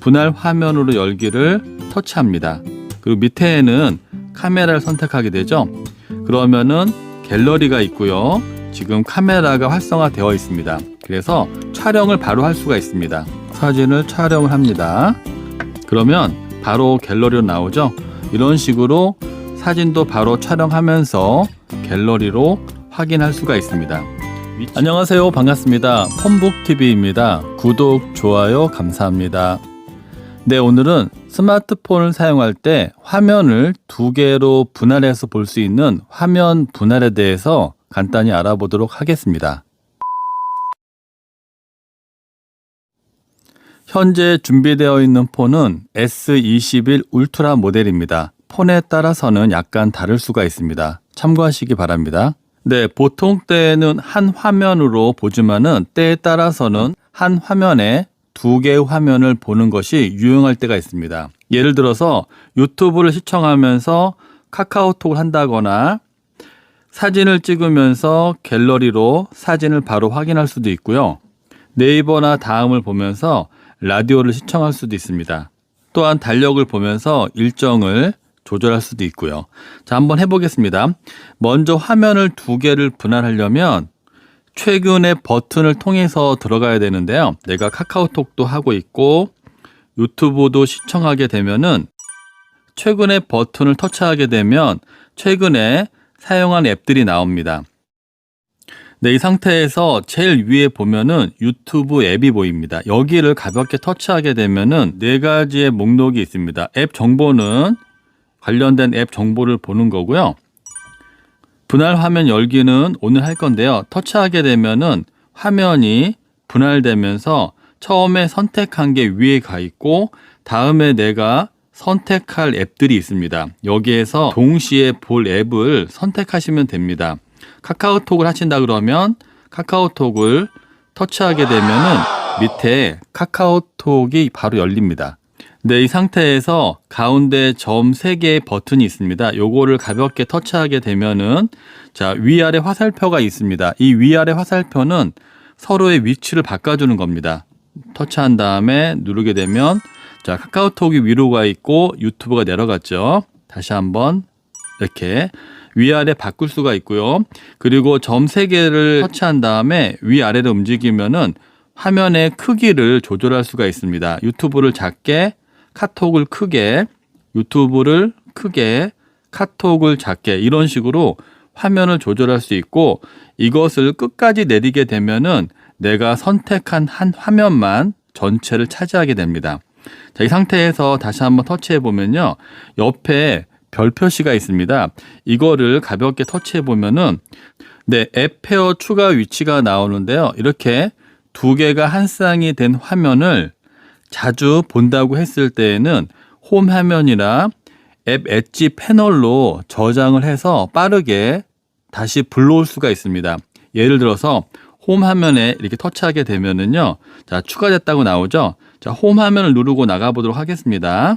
분할 화면으로 열기를 터치합니다. 그리고 밑에는 카메라를 선택하게 되죠. 그러면은 갤러리가 있고요. 지금 카메라가 활성화되어 있습니다. 그래서 촬영을 바로 할 수가 있습니다. 사진을 촬영을 합니다. 그러면 바로 갤러리로 나오죠. 이런 식으로 사진도 바로 촬영하면서 갤러리로 확인할 수가 있습니다. 안녕하세요. 반갑습니다. 폰북TV입니다. 구독, 좋아요, 감사합니다. 네, 오늘은 스마트폰을 사용할 때 화면을 두 개로 분할해서 볼 수 있는 화면 분할에 대해서 간단히 알아보도록 하겠습니다. 현재 준비되어 있는 폰은 S21 울트라 모델입니다. 폰에 따라서는 약간 다를 수가 있습니다. 참고하시기 바랍니다. 네, 보통 때는 한 화면으로 보지만은 때에 따라서는 한 화면에 두 개의 화면을 보는 것이 유용할 때가 있습니다. 예를 들어서 유튜브를 시청하면서 카카오톡을 한다거나 사진을 찍으면서 갤러리로 사진을 바로 확인할 수도 있고요. 네이버나 다음을 보면서 라디오를 시청할 수도 있습니다. 또한 달력을 보면서 일정을 조절할 수도 있고요. 자, 한번 해보겠습니다. 먼저 화면을 두 개를 분할하려면 최근의 버튼을 통해서 들어가야 되는데요. 내가 카카오톡도 하고 있고 유튜브도 시청하게 되면은 최근의 버튼을 터치하게 되면 최근에 사용한 앱들이 나옵니다. 네, 이 상태에서 제일 위에 보면은 유튜브 앱이 보입니다. 여기를 가볍게 터치하게 되면은 네 가지의 목록이 있습니다. 앱 정보는 관련된 앱 정보를 보는 거고요. 분할 화면 열기는 오늘 할 건데요. 터치하게 되면은 화면이 분할되면서 처음에 선택한 게 위에 가 있고 다음에 내가 선택할 앱들이 있습니다. 여기에서 동시에 볼 앱을 선택하시면 됩니다. 카카오톡을 하신다 그러면 카카오톡을 터치하게 되면은 밑에 카카오톡이 바로 열립니다. 네, 이 상태에서 가운데 점 3개의 버튼이 있습니다. 요거를 가볍게 터치하게 되면은 자, 위아래 화살표가 있습니다. 이 위아래 화살표는 서로의 위치를 바꿔주는 겁니다. 터치한 다음에 누르게 되면 자, 카카오톡이 위로 가 있고 유튜브가 내려갔죠. 다시 한번 이렇게 위아래 바꿀 수가 있고요. 그리고 점 3개를 터치한 다음에 위아래로 움직이면은 화면의 크기를 조절할 수가 있습니다. 유튜브를 작게, 카톡을 크게, 유튜브를 크게, 카톡을 작게 이런 식으로 화면을 조절할 수 있고 이것을 끝까지 내리게 되면은 내가 선택한 한 화면만 전체를 차지하게 됩니다. 자, 이 상태에서 다시 한번 터치해 보면요. 옆에 별 표시가 있습니다. 이거를 가볍게 터치해 보면은 네, 앱 페어 추가 위치가 나오는데요. 이렇게 두 개가 한 쌍이 된 화면을 자주 본다고 했을 때에는 홈 화면이나 앱 엣지 패널로 저장을 해서 빠르게 다시 불러올 수가 있습니다. 예를 들어서 홈 화면에 이렇게 터치하게 되면은요. 자, 추가됐다고 나오죠? 자, 홈 화면을 누르고 나가 보도록 하겠습니다.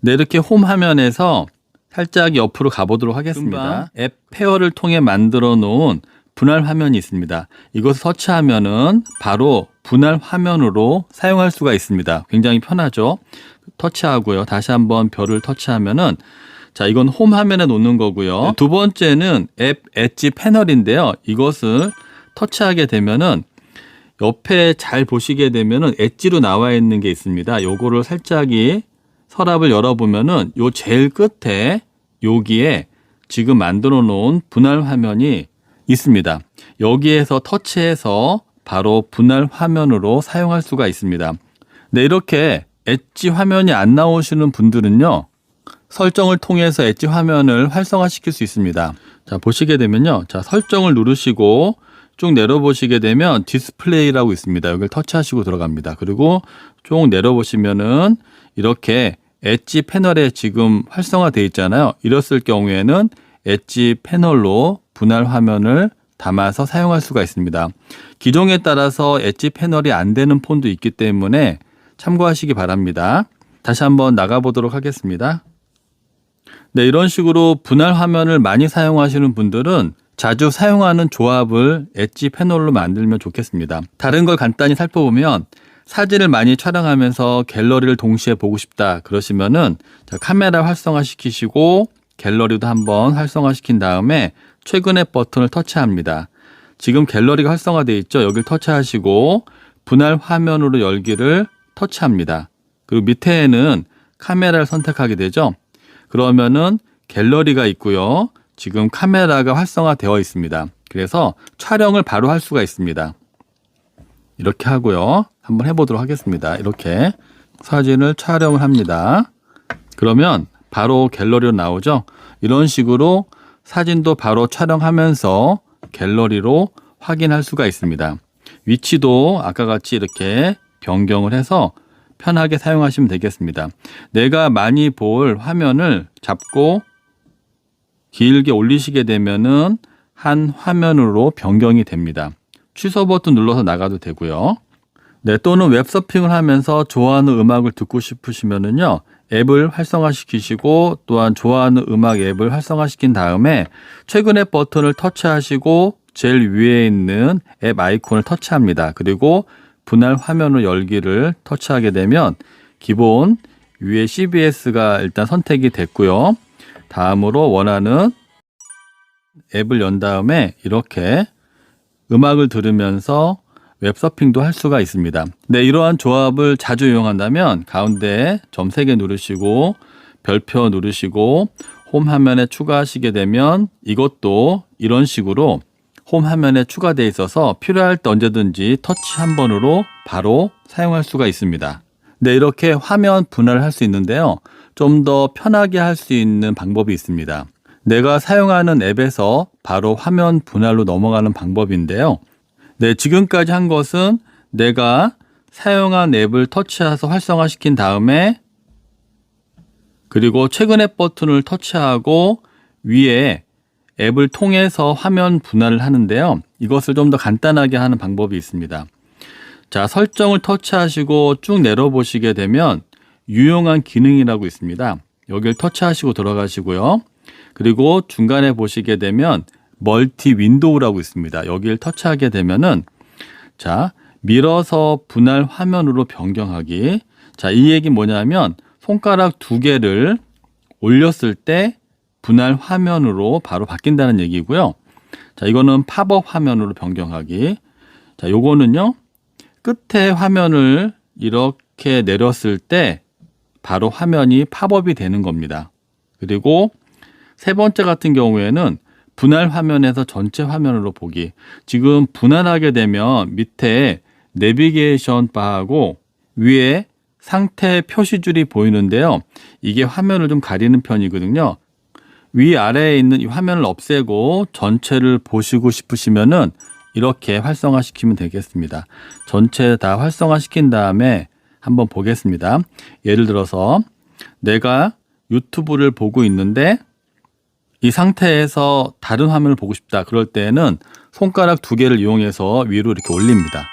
네, 이렇게 홈 화면에서 살짝 옆으로 가보도록 하겠습니다. 앱 페어를 통해 만들어 놓은 분할 화면이 있습니다. 이것을 터치하면은 바로 분할 화면으로 사용할 수가 있습니다. 굉장히 편하죠. 터치하고요. 다시 한번 별을 터치하면은 자, 이건 홈 화면에 놓는 거고요. 두 번째는 앱 엣지 패널인데요. 이것을 터치하게 되면은 옆에 잘 보시게 되면은 엣지로 나와 있는 게 있습니다. 요거를 살짝이 서랍을 열어보면은 요 제일 끝에 여기에 지금 만들어 놓은 분할 화면이 있습니다. 여기에서 터치해서 바로 분할 화면으로 사용할 수가 있습니다. 네, 이렇게 엣지 화면이 안 나오시는 분들은요. 설정을 통해서 엣지 화면을 활성화시킬 수 있습니다. 자, 보시게 되면요. 자, 설정을 누르시고 쭉 내려보시게 되면 디스플레이라고 있습니다. 여기를 터치하시고 들어갑니다. 그리고 쭉 내려보시면은 이렇게 엣지 패널에 지금 활성화되어 있잖아요. 이랬을 경우에는 엣지 패널로 분할 화면을 담아서 사용할 수가 있습니다. 기종에 따라서 엣지 패널이 안 되는 폰도 있기 때문에 참고하시기 바랍니다. 다시 한번 나가보도록 하겠습니다. 네, 이런 식으로 분할 화면을 많이 사용하시는 분들은 자주 사용하는 조합을 엣지 패널로 만들면 좋겠습니다. 다른 걸 간단히 살펴보면 사진을 많이 촬영하면서 갤러리를 동시에 보고 싶다 그러시면은 자, 카메라 활성화 시키시고 갤러리도 한번 활성화 시킨 다음에 최근의 버튼을 터치합니다. 지금 갤러리가 활성화되어 있죠. 여기를 터치하시고 분할 화면으로 열기를 터치합니다. 그리고 밑에는 카메라를 선택하게 되죠. 그러면은 갤러리가 있고요. 지금 카메라가 활성화되어 있습니다. 그래서 촬영을 바로 할 수가 있습니다. 이렇게 하고요. 한번 해보도록 하겠습니다. 이렇게 사진을 촬영을 합니다. 그러면 바로 갤러리로 나오죠. 이런 식으로 사진도 바로 촬영하면서 갤러리로 확인할 수가 있습니다. 위치도 아까 같이 이렇게 변경을 해서 편하게 사용하시면 되겠습니다. 내가 많이 볼 화면을 잡고 길게 올리시게 되면은 한 화면으로 변경이 됩니다. 취소 버튼 눌러서 나가도 되고요. 네, 또는 웹서핑을 하면서 좋아하는 음악을 듣고 싶으시면은요. 앱을 활성화시키시고 또한 좋아하는 음악 앱을 활성화시킨 다음에 최근의 버튼을 터치하시고 제일 위에 있는 앱 아이콘을 터치합니다. 그리고 분할 화면을 열기를 터치하게 되면 기본 위에 CBS가 일단 선택이 됐고요. 다음으로 원하는 앱을 연 다음에 이렇게 음악을 들으면서 웹서핑도 할 수가 있습니다. 네, 이러한 조합을 자주 이용한다면 가운데 점 3개 누르시고 별표 누르시고 홈 화면에 추가하시게 되면 이것도 이런 식으로 홈 화면에 추가되어 있어서 필요할 때 언제든지 터치 한 번으로 바로 사용할 수가 있습니다. 네, 이렇게 화면 분할을 할 수 있는데요. 좀 더 편하게 할 수 있는 방법이 있습니다. 내가 사용하는 앱에서 바로 화면 분할로 넘어가는 방법인데요. 네, 지금까지 한 것은 내가 사용한 앱을 터치해서 활성화시킨 다음에 그리고 최근의 버튼을 터치하고 위에 앱을 통해서 화면 분할을 하는데요. 이것을 좀 더 간단하게 하는 방법이 있습니다. 자, 설정을 터치하시고 쭉 내려보시게 되면 유용한 기능이라고 있습니다. 여기를 터치하시고 들어가시고요. 그리고 중간에 보시게 되면 멀티 윈도우라고 있습니다. 여기를 터치하게 되면은 자, 밀어서 분할 화면으로 변경하기. 자, 이 얘기 뭐냐면 손가락 두 개를 올렸을 때 분할 화면으로 바로 바뀐다는 얘기고요. 자, 이거는 팝업 화면으로 변경하기. 자, 요거는요. 끝에 화면을 이렇게 내렸을 때 바로 화면이 팝업이 되는 겁니다. 그리고 세 번째 같은 경우에는 분할 화면에서 전체 화면으로 보기. 지금 분할하게 되면 밑에 내비게이션 바하고 위에 상태 표시줄이 보이는데요. 이게 화면을 좀 가리는 편이거든요. 위아래에 있는 이 화면을 없애고 전체를 보시고 싶으시면은 이렇게 활성화시키면 되겠습니다. 전체 다 활성화시킨 다음에 한번 보겠습니다. 예를 들어서 내가 유튜브를 보고 있는데 이 상태에서 다른 화면을 보고 싶다. 그럴 때는 손가락 두 개를 이용해서 위로 이렇게 올립니다.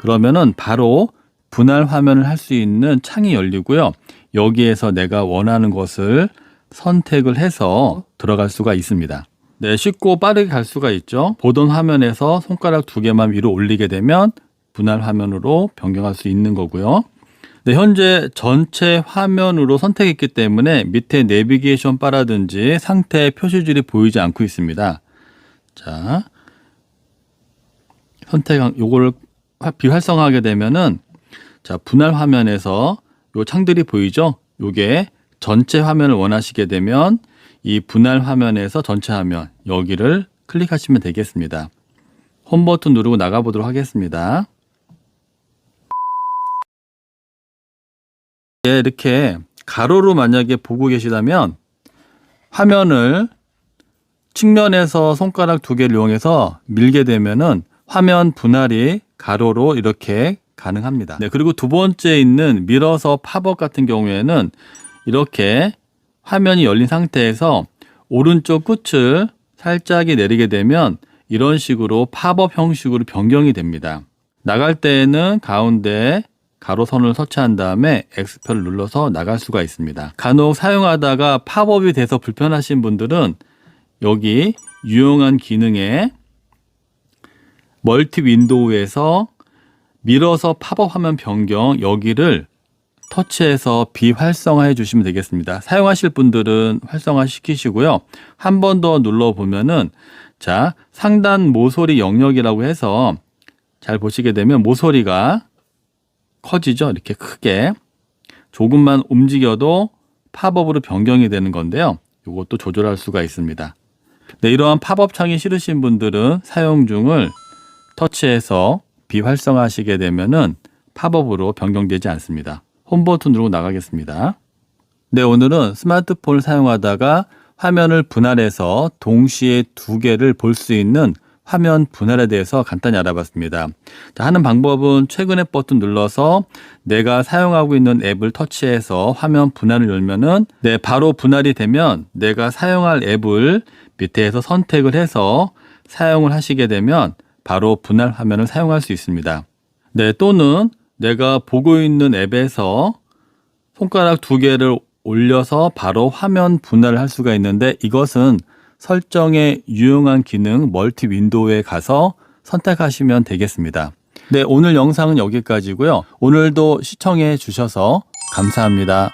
그러면은 바로 분할 화면을 할 수 있는 창이 열리고요. 여기에서 내가 원하는 것을 선택을 해서 들어갈 수가 있습니다. 네, 쉽고 빠르게 갈 수가 있죠. 보던 화면에서 손가락 두 개만 위로 올리게 되면 분할 화면으로 변경할 수 있는 거고요. 네, 현재 전체 화면으로 선택했기 때문에 밑에 내비게이션 바라든지 상태 표시줄이 보이지 않고 있습니다. 자, 선택 요거를 비활성화하게 되면은 자, 분할 화면에서 요 창들이 보이죠? 요게 전체 화면을 원하시게 되면 이 분할 화면에서 전체 화면 여기를 클릭하시면 되겠습니다. 홈 버튼 누르고 나가 보도록 하겠습니다. 예, 이렇게 가로로 만약에 보고 계시다면 화면을 측면에서 손가락 두 개를 이용해서 밀게 되면은 화면 분할이 가로로 이렇게 가능합니다. 네, 그리고 두 번째 있는 밀어서 팝업 같은 경우에는 이렇게 화면이 열린 상태에서 오른쪽 끝을 살짝이 내리게 되면 이런 식으로 팝업 형식으로 변경이 됩니다. 나갈 때에는 가운데 가로선을 설치한 다음에 X표를 눌러서 나갈 수가 있습니다. 간혹 사용하다가 팝업이 돼서 불편하신 분들은 여기 유용한 기능에 멀티 윈도우에서 밀어서 팝업 화면 변경 여기를 터치해서 비활성화해 주시면 되겠습니다. 사용하실 분들은 활성화 시키시고요. 한 번 더 눌러 보면은 자, 상단 모서리 영역이라고 해서 잘 보시게 되면 모서리가 커지죠. 이렇게 크게. 조금만 움직여도 팝업으로 변경이 되는 건데요. 이것도 조절할 수가 있습니다. 네, 이러한 팝업 창이 싫으신 분들은 사용 중을 터치해서 비활성화하시게 되면은 팝업으로 변경되지 않습니다. 홈 버튼 누르고 나가겠습니다. 네, 오늘은 스마트폰을 사용하다가 화면을 분할해서 동시에 두 개를 볼 수 있는 화면 분할에 대해서 간단히 알아봤습니다. 자, 하는 방법은 최근에 버튼 눌러서 내가 사용하고 있는 앱을 터치해서 화면 분할을 열면은 네, 바로 분할이 되면 내가 사용할 앱을 밑에서 선택을 해서 사용을 하시게 되면 바로 분할 화면을 사용할 수 있습니다. 네, 또는 내가 보고 있는 앱에서 손가락 두 개를 올려서 바로 화면 분할을 할 수가 있는데 이것은 설정에 유용한 기능 멀티 윈도우에 가서 선택하시면 되겠습니다. 네, 오늘 영상은 여기까지고요. 오늘도 시청해 주셔서 감사합니다.